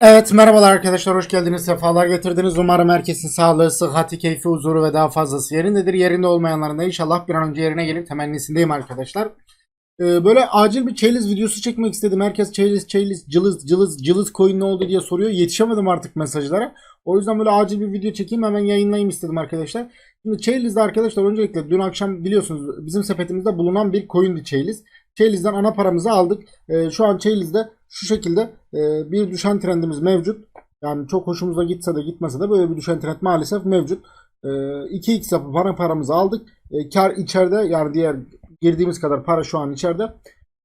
Evet merhabalar arkadaşlar hoş geldiniz sefalar getirdiniz. Umarım herkesin sağlığı sıhhati keyfi huzuru ve daha fazlası yerindedir. Yerinde olmayanların da inşallah bir an önce yerine gelir temennisindeyim arkadaşlar. Ee, böyle acil bir çeyliz videosu çekmek istedim. Herkes çeyliz çeyliz cılız cılız cılız coin ne oldu diye soruyor. Yetişemedim artık mesajlara. O yüzden böyle acil bir video çekeyim hemen yayınlayayım istedim arkadaşlar. Şimdi Chayliz'de arkadaşlar öncelikle dün akşam biliyorsunuz bizim sepetimizde bulunan bir coin'di Chayliz Chayliz'den ana paramızı aldık Ee, şu an Chayliz'de şu şekilde e, bir düşen trendimiz mevcut. Yani çok hoşumuza gitse de gitmese de böyle bir düşen trend maalesef mevcut. E, 2x yapıp para paramızı aldık. E, kar içeride yani diğer girdiğimiz kadar para şu an içeride.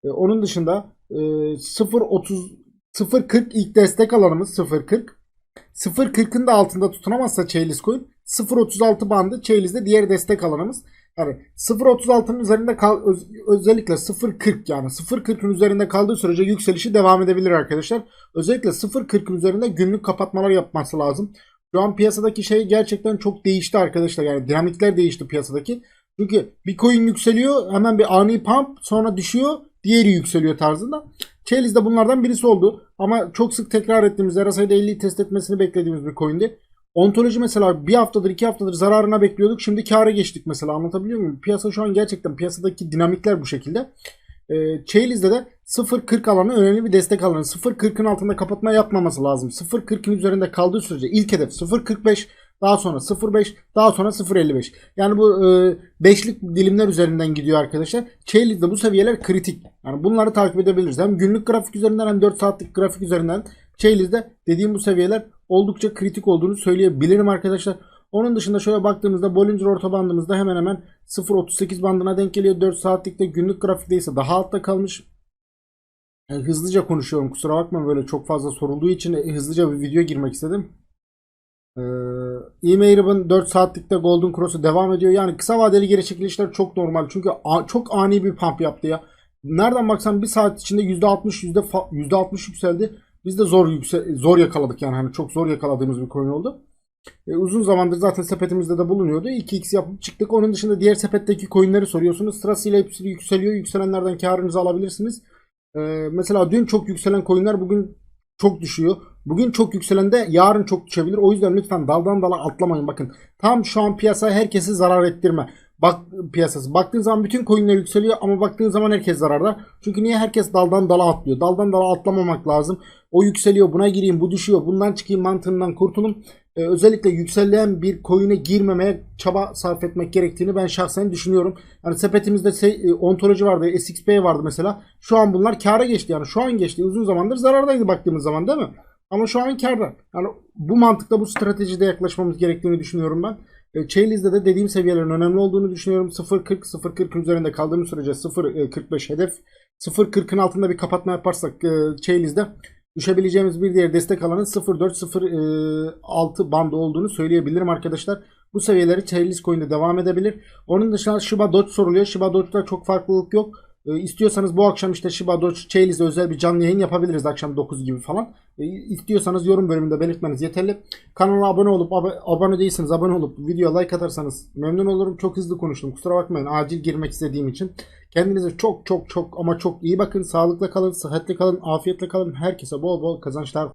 E, onun dışında e, 0.30 0.40 ilk destek alanımız 0.40. 0.40'ın da altında tutunamazsa Chayliz Coin 0.36 bandı Chayliz'de diğer destek alanımız. Yani 0.36'nın üzerinde kal öz- özellikle 0.40 yani 0.40'ın üzerinde kaldığı sürece yükselişi devam edebilir arkadaşlar. Özellikle 0.40'ın üzerinde günlük kapatmalar yapması lazım. Şu an piyasadaki şey gerçekten çok değişti arkadaşlar. Yani dinamikler değişti piyasadaki. Çünkü bir coin yükseliyor hemen bir ani pump sonra düşüyor diğeri yükseliyor tarzında. Chalice de bunlardan birisi oldu. Ama çok sık tekrar ettiğimiz RSI'de 50'yi test etmesini beklediğimiz bir coindi. Ontoloji mesela bir haftadır iki haftadır zararına bekliyorduk. Şimdi kâra geçtik mesela anlatabiliyor muyum? Piyasa şu an gerçekten piyasadaki dinamikler bu şekilde. E, Chailize'de de 0.40 alanı önemli bir destek alanı. 0.40'ın altında kapatma yapmaması lazım. 0.40'ın üzerinde kaldığı sürece ilk hedef 0.45 daha sonra 0.5 daha sonra 0.55. Yani bu e, beşlik dilimler üzerinden gidiyor arkadaşlar. Chailize'de bu seviyeler kritik. Yani bunları takip edebiliriz. Hem günlük grafik üzerinden hem 4 saatlik grafik üzerinden Chailize'de dediğim bu seviyeler oldukça kritik olduğunu söyleyebilirim arkadaşlar. Onun dışında şöyle baktığımızda Bollinger orta bandımızda hemen hemen 0.38 bandına denk geliyor. 4 saatlikte günlük grafikte ise daha altta kalmış. Yani hızlıca konuşuyorum kusura bakma böyle çok fazla sorulduğu için hızlıca bir video girmek istedim. Ee, E-Mail'in 4 saatlikte Golden Cross'u devam ediyor. Yani kısa vadeli geri çekilişler çok normal. Çünkü çok ani bir pump yaptı ya. Nereden baksan bir saat içinde %60 yüzde fa- %60 yükseldi. Biz de zor yükse- zor yakaladık yani hani çok zor yakaladığımız bir coin oldu. E, uzun zamandır zaten sepetimizde de bulunuyordu. 2x yapıp çıktık. Onun dışında diğer sepetteki coinleri soruyorsunuz. Sırasıyla hepsi yükseliyor. Yükselenlerden karınızı alabilirsiniz. E, mesela dün çok yükselen coinler bugün çok düşüyor. Bugün çok yükselen de yarın çok düşebilir. O yüzden lütfen daldan dala atlamayın. Bakın tam şu an piyasa herkesi zarar ettirme. Bak piyasası. Baktığın zaman bütün coinler yükseliyor ama baktığın zaman herkes zararda. Çünkü niye herkes daldan dala atlıyor? Daldan dala atlamamak lazım. O yükseliyor buna gireyim bu düşüyor bundan çıkayım mantığından kurtulun. Ee, özellikle yükselen bir coin'e girmemeye çaba sarf etmek gerektiğini ben şahsen düşünüyorum. Yani sepetimizde se- e, ontoloji vardı, SXP vardı mesela. Şu an bunlar kâra geçti yani şu an geçti. Uzun zamandır zarardaydı baktığımız zaman değil mi? Ama şu an kârda. Yani bu mantıkla bu stratejide yaklaşmamız gerektiğini düşünüyorum ben. E, Chailize'de de dediğim seviyelerin önemli olduğunu düşünüyorum. 0.40 0.40'ın üzerinde kaldığımız sürece 0.45 hedef. 0.40'ın altında bir kapatma yaparsak e, Chailize'de düşebileceğimiz bir diğer destek alanı 0.4-0.6 bandı olduğunu söyleyebilirim arkadaşlar. Bu seviyeleri Chailize Coin'de devam edebilir. Onun dışında Shiba Doge soruluyor. Shiba Doge'da çok farklılık yok. E, istiyorsanız bu akşam işte Shiba Doge Chailize'de özel bir canlı yayın yapabiliriz akşam 9 gibi falan. E, istiyorsanız yorum bölümünde belirtmeniz yeterli. Kanala abone olup ab- abone değilseniz abone olup videoya like atarsanız memnun olurum. Çok hızlı konuştum. Kusura bakmayın. Acil girmek istediğim için. Kendinize çok çok çok ama çok iyi bakın. Sağlıkla kalın, sıhhatle kalın, afiyetle kalın. Herkese bol bol kazançlar